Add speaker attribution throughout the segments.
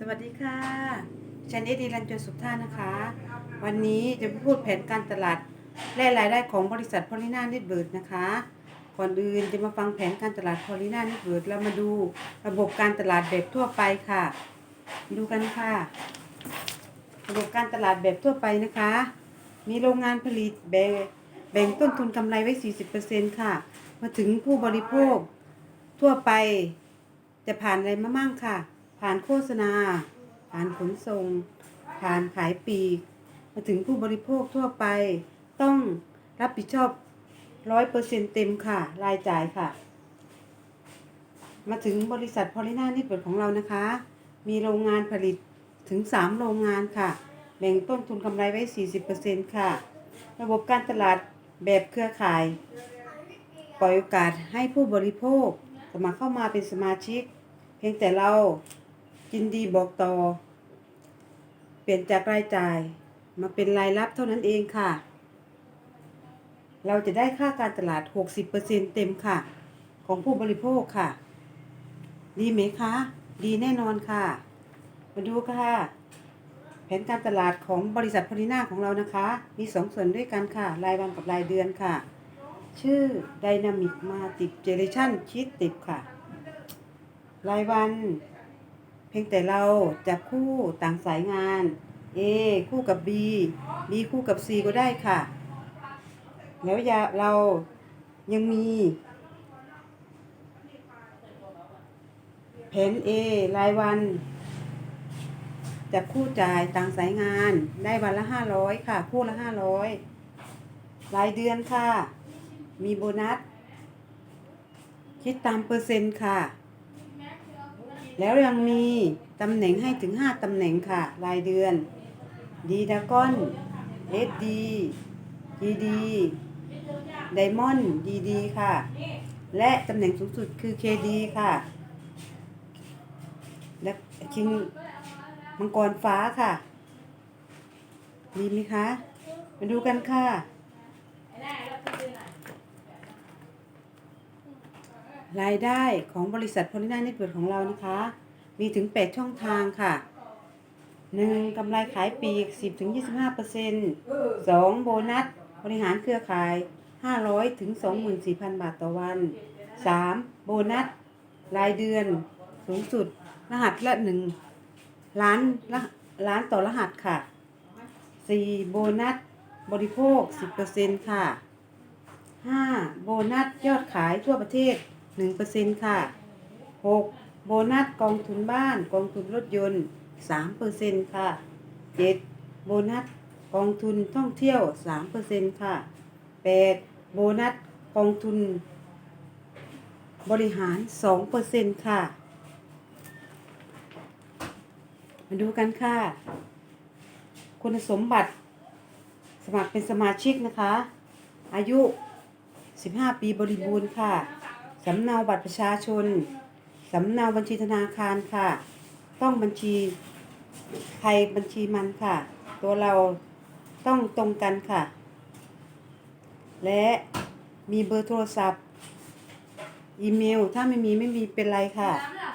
Speaker 1: สวัสดีค่ะฉันเอดีรันจนสุขท่านะคะ วันนี้จะมาพูดแผนการตลาดและรายได้ของบริษัทพอลิน่าน็ตเบิร์ดนะคะ ก่อนอื่นจะมาฟังแผนการตลาดพอลิน่าน็ตเบิร์ดแล้วมาดูระบบการตลาดแบบทั่วไปค่ะ ดูกันค่ะ ระบบการตลาดแบบทั่วไปนะคะ มีโรงงานผลิตแบ่งแบ่งต้นทุนกำไรไว้ 40%ค่ะ มาถึงผู้บริโภคทั่วไปจะผ่านอะไรมามั่งค่ะ ผ่านโฆษณา ผ่านขนส่ง ผ่านขายปีก มาถึงผู้บริโภคทั่วไป ต้องรับผิดชอบร้อยเปอร์เซ็นเต็มค่ะ รายจ่ายค่ะ มาถึงบริษัทพอลิน่านิดเปิดของเรานะคะ มีโรงงานผลิตถึง 3 โรงงานค่ะ แบ่งต้นทุนกำไรไว้ 40%ค่ะ ระบบการตลาดแบบเครือข่าย ปล่อยโอกาสให้ผู้บริโภคสมัครเข้ามาเป็นสมาชิก เพียงแต่เรา ยินดีบอกต่อ เปลี่ยนจากรายจ่ายมาเป็นรายรับเท่านั้นเองค่ะ เราจะได้ค่าการตลาด 60%เต็มค่ะ ของผู้บริโภคค่ะ ดีไหมคะ ดีแน่นอนค่ะ มาดูค่ะ แผนการตลาดของบริษัทพลินาของเรานะคะ มีสองส่วนด้วยกันค่ะ รายวันกับรายเดือนค่ะ ชื่อ Dynamic Multiplication Sheet ติดค่ะ รายวัน เพียงแต่เราจับคู่ต่างสายงาน A คู่กับ B B คู่กับ C ก็ได้ค่ะ แล้วยาเรายังมีแผน A รายวัน จับคู่จ่ายต่างสายงานได้วันละ500ค่ะ คู่ละ500รายเดือนค่ะ มีโบนัส คิดตามเปอร์เซ็นต์ค่ะ แล้วยังมีตำแหน่งให้ถึง 5 ตำแหน่งค่ะ รายเดือนดีดากอนเอสดีดีดีไดมอนด์ดีดีค่ะ และตำแหน่งสูงสุดคือ KD ค่ะ และชิงมังกรฟ้าค่ะ ดีไหมคะ มาดูกันค่ะ รายได้ของบริษัทพลิน่าเน็ตเวิร์ของเรานะคะ มีถึง 8 ช่องทางค่ะ 1. กำไรขายปีก 10-25% 2. โบนัส บริหารเครือข่าย 500ถึง24,000 บาทต่อวัน 3. โบนัส รายเดือน สูงสุด รหัสละ 1 ล้านละล้านต่อรหัสค่ะ 4. โบนัส บริโภค 10%ค่ะ 5. โบนัสยอดขายทั่วประเทศ 1%ค่ะ 6. โบนัสกองทุนบ้านกองทุนรถยนต์ 3%ค่ะ 7. โบนัสกองทุนท่องเที่ยว 3%ค่ะ 8. โบนัสกองทุน บริหาร 2%ค่ะ มาดูกันค่ะ คุณสมบัติ สมัครเป็นสมาชิกนะคะ อายุ 15 ปีบริบูรณ์ค่ะ สำเนาบัตรประชาชน สำเนาบัญชีธนาคารค่ะ ต้องบัญชีใครบัญชีมันค่ะ ตัวเราต้องตรงกันค่ะ และมีเบอร์โทรศัพท์ อีเมล ถ้าไม่มีไม่มีเป็นไรค่ะ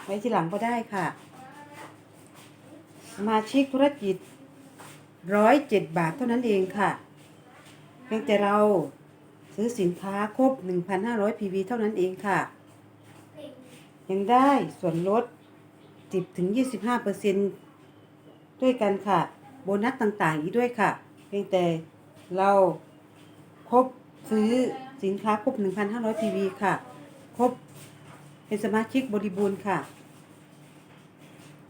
Speaker 1: ไว้ทีหลังก็ได้ค่ะ สมาชิกธุรกิจร้อยเจ็ดบาทเท่านั้นเองค่ะ เพียงแต่เรา ซื้อสินค้าครบ 1,500 PV เท่านั้นเองค่ะ ยังได้ส่วนลด 10ถึง25%ด้วยกันค่ะ โบนัสต่างๆ อีกด้วยค่ะ เพียงแต่เราครบซื้อสินค้าครบ 1,500 PV ค่ะ ครบเป็นสมาชิกบริบูรณ์ค่ะ